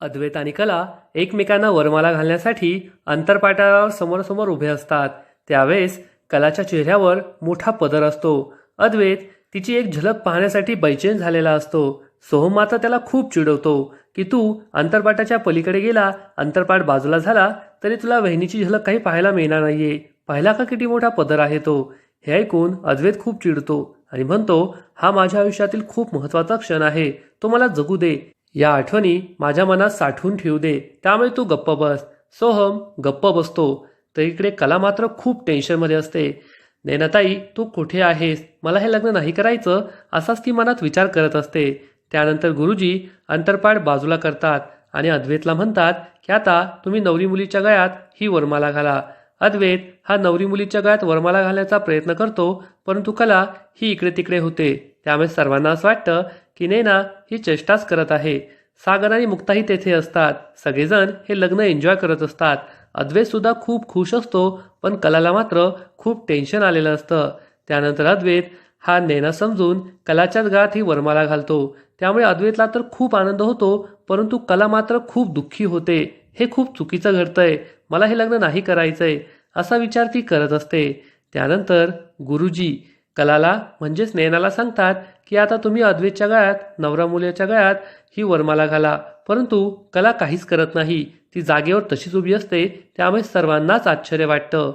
अद्वैत आणि कला एकमेकांना वरमाला घालण्यासाठी अंतरपाटावर समोरासमोर उभे असतात. त्यावेळेस कलाच्या चेहऱ्यावर मोठा पदर असतो. अद्वैत तिची एक झलक पाहण्यासाठी बैचेन झालेला असतो. सोहम मात्र त्याला खूप चिडवतो. की तू अंतरपाटाच्या पलीकडे गेला अंतरपाट बाजूला झाला तरी तुला वहिनीची झलक काही पाहायला मिळणार नाहीये. पाहिला का किती मोठा पदर आहे तो? हे ऐकून अद्वैत खूप चिडतो आणि म्हणतो हा माझ्या आयुष्यातील खूप महत्त्वाचा क्षण आहे. तो मला जगू दे. या आठवणी माझ्या मनात साठवून ठेवू दे. त्यामुळे तू गप्प बस. सोहम गप्प बसतो. तर इकडे कला मात्र खूप टेन्शनमध्ये असते. नैनाताई तू कुठे आहेस? मला हे लग्न नाही करायचं असाच ती मनात विचार करत असते. त्यानंतर गुरुजी अंतरपाठ बाजूला करतात आणि अद्वैतला म्हणतात की आता तुम्ही नवरी मुलीच्या गळ्यात ही वरमाला घाला. अद्वैत हा नवरी मुलीच्या गळ्यात वरमाला घालण्याचा प्रयत्न करतो परंतु कला ही इकडे तिकडे होते. त्यामुळे सर्वांना असं वाटतं की नैना ही चेष्टाच करत आहे. सागर आणि मुक्ताही तेथे असतात. सगळेजण हे लग्न एन्जॉय करत असतात. अद्वैत सुद्धा खूप खुश असतो पण कलाला मात्र खूप टेन्शन आलेलं असतं. त्यानंतर अद्वैत हा नैना समजून कलाच्याच गळात ही वरमाला घालतो. त्यामुळे अद्वैतला तर खूप आनंद होतो परंतु कला मात्र खूप दुःखी होते. हे खूप चुकीचं घडतंय. मला हे लग्न नाही करायचंय असा विचार ती करत असते. त्यानंतर गुरुजी कलाला म्हणजेच नैनाला सांगतात की आता तुम्ही अद्वैतच्या गळ्यात नवरा मुलीच्या गळ्यात ही वरमाला घाला. परंतु कला काहीच करत नाही. ती जागेवर तशीच उभी असते त्यामुळे सर्वांनाच आश्चर्य वाटतं.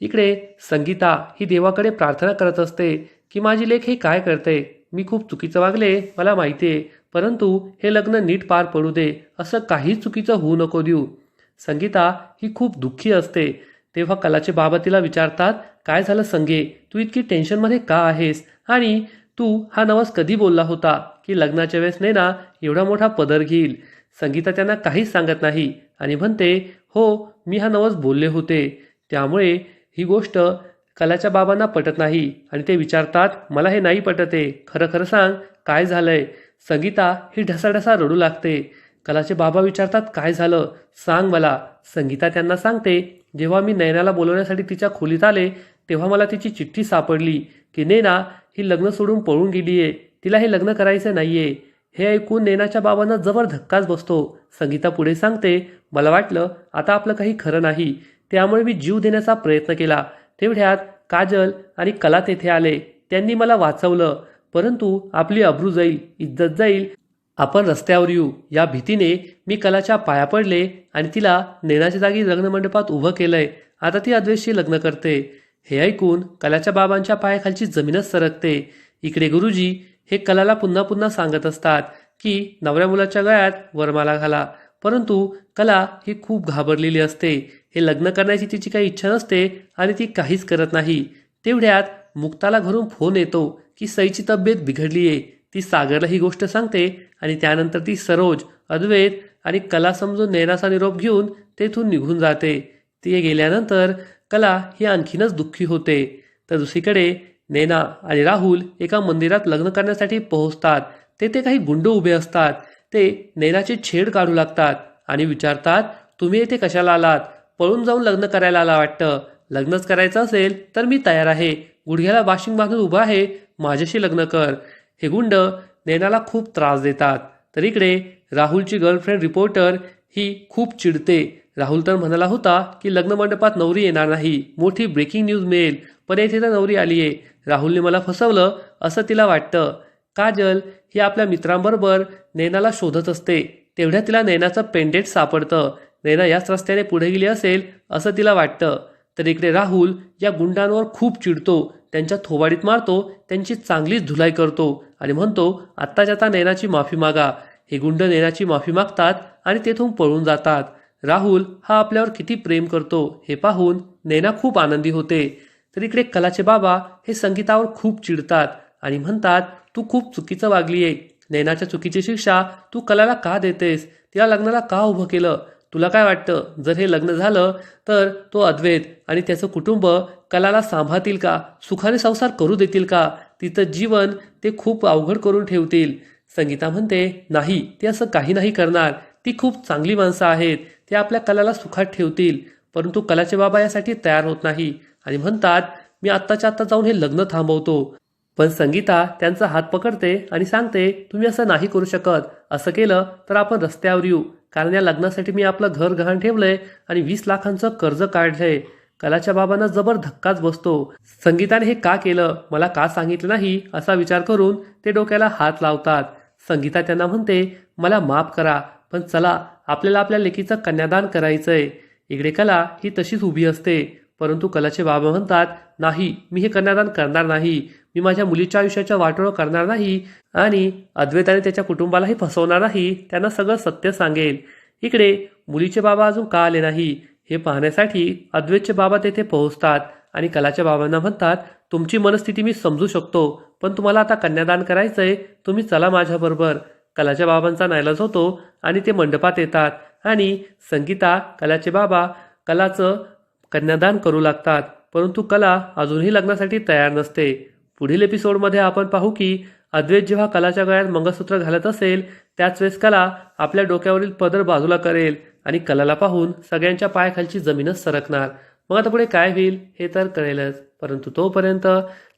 इकडे संगीता ही देवाकडे प्रार्थना करत असते की माझी लेख हे काय करते? मी खूप चुकीचं वागले मला माहिती आहे. परंतु हे लग्न नीट पार पडू दे असं काहीच चुकीचं होऊ नको देऊ. संगीता ही खूप दुःखी असते. तेव्हा कलाचे बाबा तिला विचारतात काय झालं संगे? तू इतकी टेन्शनमध्ये का आहेस? आणि तू हा नवस कधी बोलला होता की लग्नाच्या वेळेस नाही एवढा मोठा पदर घेईल? संगीता त्यांना काहीच सांगत नाही आणि म्हणते हो मी हा नवस बोलले होते. त्यामुळे ही गोष्ट कलाच्या बाबांना पटत नाही. आणि ते विचारतात मला हे नाही पटते. खरं खरं सांग काय झालंय? संगीता ही ढसाढसा रडू लागते. कलाचे बाबा विचारतात काय झालं? सांग मला. संगीता त्यांना सांगते जेव्हा मी नैनाला बोलवण्यासाठी तिच्या खोलीत आले तेव्हा मला तिची चिठ्ठी सापडली की नैना ही लग्न सोडून पळून गेली आहे तिला हे लग्न करायचं नाहीये. हे ऐकून नैनाच्या बाबांना जबर धक्काच बसतो. संगीता पुढे सांगते मला वाटलं आता आपलं काही खरं नाही त्यामुळे मी जीव देण्याचा प्रयत्न केला. तेवढ्यात काजल आणि कला तेथे आले. त्यांनी मला वाचवलं परंतु आपली अब्रू जाईल इज्जत जाईल आपण रस्त्यावर येऊ. या भीतीने मी कलाच्या पाया पडले आणि तिला नेण्याच्या जागी लग्नमंडपात उभं केलंय. आता ती अद्वैतशी लग्न करते. हे ऐकून कलाच्या बाबांच्या पायाखालची जमीनच सरकते. इकडे गुरुजी हे कलाला पुन्हा पुन्हा सांगत असतात की नवऱ्या मुलाच्या गळ्यात वरमाला घाला. परंतु कला ही खूप घाबरलेली असते. हे लग्न करण्याची तिची काही इच्छा नसते आणि ती काहीच करत नाही. तेवढ्यात मुक्ताला घरून फोन येतो की सईची तब्येत बिघडली आहे ती सागरला ही गोष्ट सांगते आणि त्यानंतर ती सरोज अद्वैत आणि कला समजून नैनाचा निरोप घेऊन तेथून निघून जाते. ती गेल्यानंतर कला ही आणखीनच दुःखी होते. तर दुसरीकडे नैना आणि राहुल एका मंदिरात लग्न करण्यासाठी पोहोचतात. तेथे काही गुंड उभे असतात. ते नैनाचे छेड काढू लागतात आणि विचारतात तुम्ही येथे कशाला आलात? पळून जाऊन लग्न करायला आला वाटतं. लग्नच करायचं असेल तर मी तयार आहे. गुडघ्याला वाशिंग बांधून उभा आहे. माझ्याशी लग्न कर. हे गुंड नैनाला खूप त्रास देतात. तर इकडे राहुलची गर्लफ्रेंड रिपोर्टर ही खूप चिडते. राहुल तर म्हणाला होता की लग्न मंडपात नवरी येणार नाही. मोठी ब्रेकिंग न्यूज मिळेल. पण येथे तर नवरी आली आहे राहुलने मला फसवलं असं तिला वाटतं. काजल ही आपल्या मित्रांबरोबर नैनाला शोधत असते. तेवढ्या तिला नैनाचं पेंडेट सापडतं. नैना याच रस्त्याने पुढे गेली असेल असं तिला वाटतं. तर इकडे राहुल या गुंडांवर खूप चिडतो त्यांच्या थोबाडीत मारतो त्यांची चांगलीच धुलाई करतो आणि म्हणतो आत्ताच्या आता नैनाची माफी मागा. हे गुंड नैनाची माफी मागतात आणि तेथून पळून जातात. राहुल हा आपल्यावर किती प्रेम करतो हे पाहून नैना खूप आनंदी होते. तर इकडे कलाचे बाबा हे संगीतावर खूप चिडतात आणि म्हणतात तू खूप चुकीचं वागली आहे नैनाच्या चुकीची शिक्षा तू कलाला का देतेस? तिला लग्नाला का उभं केलं? तुला काय वाटतं? जर हे लग्न झालं तर तो अद्वैत आणि त्याचं कुटुंब कलाला सांभाळतील का? सुखाने संसार करू देतील का? तिचं जीवन ते खूप अवघड करून ठेवतील. संगीता म्हणते नाही ते असं काही नाही करणार. ती खूप चांगली माणसं आहेत. ते आपल्या कलाला सुखात ठेवतील. परंतु कलाचे बाबा यासाठी तयार होत नाही. आणि म्हणतात मी आत्ताच्या आत्ता जाऊन हे लग्न थांबवतो. पण संगीता त्यांचा हात पकडते आणि सांगते तुम्ही असं नाही करू शकत. असं केलं तर आपण रस्त्यावर येऊ. कारण या लग्नासाठी मी आपलं घर गहाण ठेवलंय आणि वीस लाखांचं कर्ज काढलंय. कलाच्या बाबांना जबर धक्काच बसतो. संगीताने हे का केलं? मला का सांगितलं नाही? असा विचार करून ते डोक्याला हात लावतात. संगीता त्यांना म्हणते मला माफ करा पण चला आपल्याला आपल्या लेकीचं कन्यादान करायचंय. इकडे कला ही तशीच उभी असते. परंतु कलाचे बाबा म्हणतात नाही मी हे कन्यादान करणार नाही. मी माझ्या मुलीच्या आयुष्याच्या वाटोळ करणार नाही आणि अद्वैताने त्याच्या कुटुंबालाही फसवणार नाही. त्यांना सगळं सत्य सांगेल इकडे मुलीचे बाबा अजून का आले नाही? हे पाहण्यासाठी अद्वैतचे बाबा तेथे पोहोचतात आणि कलाच्या बाबांना म्हणतात तुमची मनस्थिती मी समजू शकतो पण तुम्हाला आता कन्यादान करायचंय तुम्ही चला माझ्याबरोबर. कलाच्या बाबांचा नायलाज होतो आणि ते मंडपात येतात. आणि संगीता कलाचे बाबा कलाचं कन्यादान करू लागतात. परंतु कला अजूनही लग्नासाठी तयार नसते. पुढील एपिसोडमध्ये आपण पाहू की अद्वैत जेव्हा कलाच्या गळ्यात मंगळसूत्र घालत असेल त्याच वेळेस कला आपल्या डोक्यावरील पदर बाजूला करेल आणि कलाला पाहून सगळ्यांच्या पायाखालची जमीनच सरकणार. मग आता पुढे काय होईल हे तर कळेलच. परंतु तोपर्यंत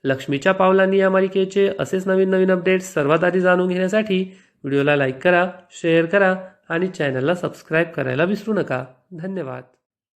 लक्ष्मीच्या पावलांनी या मालिकेचे असेच नवीन नवीन अपडेट्स सर्वात आधी जाणून घेण्यासाठी व्हिडिओला लाईक करा शेअर करा आणि चॅनलला सबस्क्राईब करायला विसरू नका. धन्यवाद.